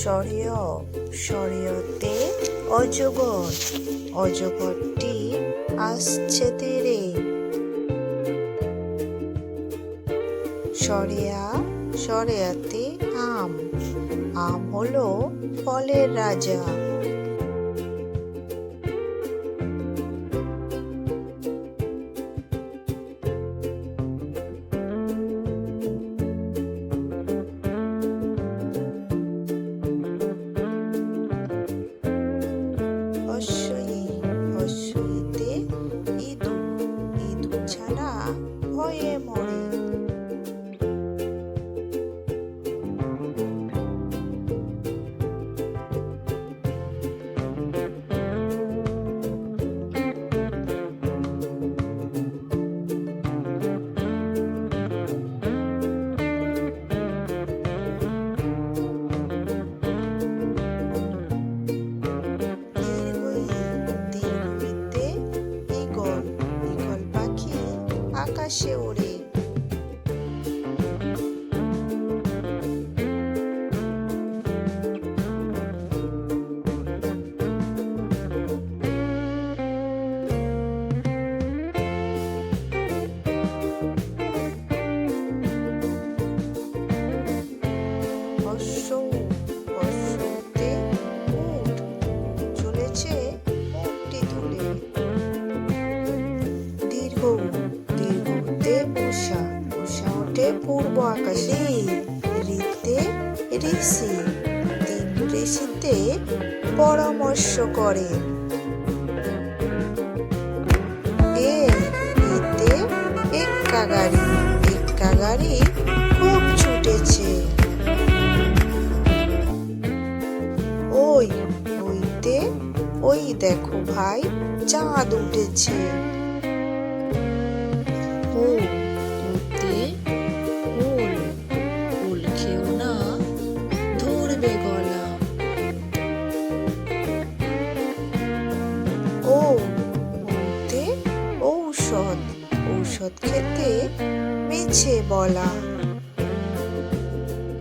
সরেয় সরেয়তে অজগর অজগরটি আসছে তেরে। সরেয়া সরেয়াতে আম আম হলো ফলের রাজা। ఏమో. আকাশে ওড়ে চলেছে উটটি তুলে দীর্ঘ পূর্ব আকাশে ঋতে ঋষি, তিন ঋষিতে পরামর্শ করে। এ এতে এক্কা গাড়ি এক্কা গাড়ি খুব ছুটেছে। ওই ওইতে ওই দেখো ভাই, চাঁদ উঠেছে। ধরবে গলা। ও ঔষধ। ঔষধ খেতে মিছে বলা।